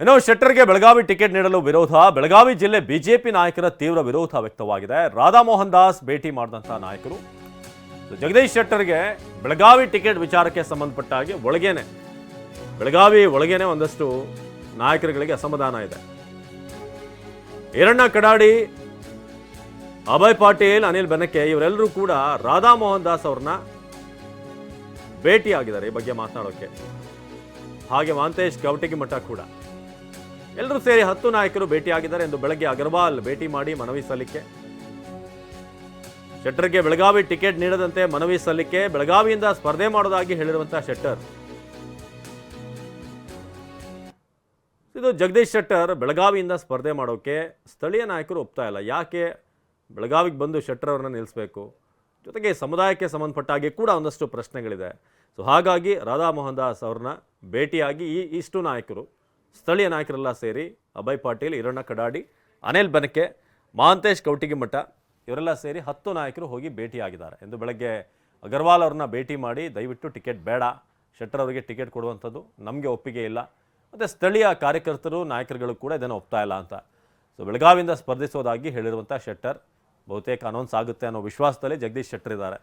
ಇನ್ನು ಶೆಟ್ಟರ್ಗೆ ಬೆಳಗಾವಿ ಟಿಕೆಟ್ ನೀಡಲು ವಿರೋಧ. ಬೆಳಗಾವಿ ಜಿಲ್ಲೆ ಬಿಜೆಪಿ ನಾಯಕರ ತೀವ್ರ ವಿರೋಧ ವ್ಯಕ್ತವಾಗಿದೆ. ರಾಧಾಮೋಹನ್ ದಾಸ್ ಭೇಟಿ ಮಾಡಿದಂತಹ ನಾಯಕರು. ಜಗದೀಶ್ ಶೆಟ್ಟರ್ಗೆ ಬೆಳಗಾವಿ ಟಿಕೆಟ್ ವಿಚಾರಕ್ಕೆ ಸಂಬಂಧಪಟ್ಟ ಹಾಗೆ ಒಳಗೇನೆ, ಬೆಳಗಾವಿ ಒಳಗೇನೆ ಒಂದಷ್ಟು ನಾಯಕರುಗಳಿಗೆ ಅಸಮಾಧಾನ ಇದೆ. ಈರಣ್ಣ ಕಡಾಡಿ, ಅಭಯ್ ಪಾಟೀಲ್, ಅನಿಲ್ ಬೆನಕೆ ಇವರೆಲ್ಲರೂ ಕೂಡ ರಾಧಾಮೋಹನ್ ದಾಸ್ ಅವ್ರನ್ನ ಭೇಟಿಯಾಗಿದ್ದಾರೆ ಈ ಬಗ್ಗೆ ಮಾತನಾಡೋಕೆ. ಹಾಗೆ ಮಾಂತೇಶ್ ಕವಟಗಿ ಮಠ ಕೂಡ. ಎಲ್ಲರೂ ಸೇರಿ ಹತ್ತು ನಾಯಕರು ಭೇಟಿಯಾಗಿದ್ದಾರೆ ಎಂದು ಬೆಳಗ್ಗೆ ಅಗರ್ವಾಲ್ ಭೇಟಿ ಮಾಡಿ ಮನವಿ ಸಲ್ಲಿಕೆ. ಶೆಟ್ಟರ್ಗೆ ಬೆಳಗಾವಿ ಟಿಕೆಟ್ ನೀಡದಂತೆ ಮನವಿ ಸಲ್ಲಿಕೆ, ಬೆಳಗಾವಿಯಿಂದ ಸ್ಪರ್ಧೆ ಮಾಡೋದಾಗಿ ಹೇಳಿರುವಂತಹ ಶೆಟ್ಟರ್. ಇದು ಜಗದೀಶ್ ಶೆಟ್ಟರ್ ಬೆಳಗಾವಿಯಿಂದ ಸ್ಪರ್ಧೆ ಮಾಡೋಕೆ ಸ್ಥಳೀಯ ನಾಯಕರು ಒಪ್ತಾ ಇಲ್ಲ. ಯಾಕೆ ಬೆಳಗಾವಿಗೆ ಬಂದು ಶೆಟ್ಟರ್ ಅವ್ರನ್ನ ನಿಲ್ಲಿಸಬೇಕು? ಜೊತೆಗೆ ಸಮುದಾಯಕ್ಕೆ ಸಂಬಂಧಪಟ್ಟ ಹಾಗೆ ಕೂಡ ಒಂದಷ್ಟು ಪ್ರಶ್ನೆಗಳಿದೆ. ಸೊ ಹಾಗಾಗಿ ರಾಧಾ ಮೋಹನ್ ದಾಸ್ ಅವ್ರನ್ನ ಭೇಟಿಯಾಗಿ ಈ ಇಷ್ಟು ನಾಯಕರು ಸ್ಥಳೀಯ ನಾಯಕರೆಲ್ಲ ಸೇರಿ ಅಭಯ್ ಪಾಟೀಲ್, ಈರಣ್ಣ ಕಡಾಡಿ, ಅನಿಲ್ ಬನಕೆ ಮಹಾಂತೇಶ್ ಕೌಟಿಗಿಮಠ ಇವರೆಲ್ಲ ಸೇರಿ ಹತ್ತು ನಾಯಕರು ಹೋಗಿ ಭೇಟಿಯಾಗಿದ್ದಾರೆ. ಎಂದು ಬೆಳಗ್ಗೆ ಅಗರ್ವಾಲ್ ಅವ್ರನ್ನ ಭೇಟಿ ಮಾಡಿ ದಯವಿಟ್ಟು ಟಿಕೆಟ್ ಬೇಡ. ಶೆಟ್ಟರ್ ಅವರಿಗೆ ಟಿಕೆಟ್ ಕೊಡುವಂಥದ್ದು ನಮಗೆ ಒಪ್ಪಿಗೆ ಇಲ್ಲ. ಮತ್ತು ಸ್ಥಳೀಯ ಕಾರ್ಯಕರ್ತರು, ನಾಯಕರುಗಳು ಕೂಡ ಇದನ್ನು ಒಪ್ತಾ ಇಲ್ಲ ಅಂತ. ಸೊ ಬೆಳಗಾವಿಯಿಂದ ಸ್ಪರ್ಧಿಸೋದಾಗಿ ಹೇಳಿರುವಂಥ ಶೆಟ್ಟರ್, ಬಹುತೇಕ ಅನೌನ್ಸ್ ಆಗುತ್ತೆ ಅನ್ನೋ ವಿಶ್ವಾಸದಲ್ಲಿ ಜಗದೀಶ್ ಶೆಟ್ಟರ್ ಇದ್ದಾರೆ.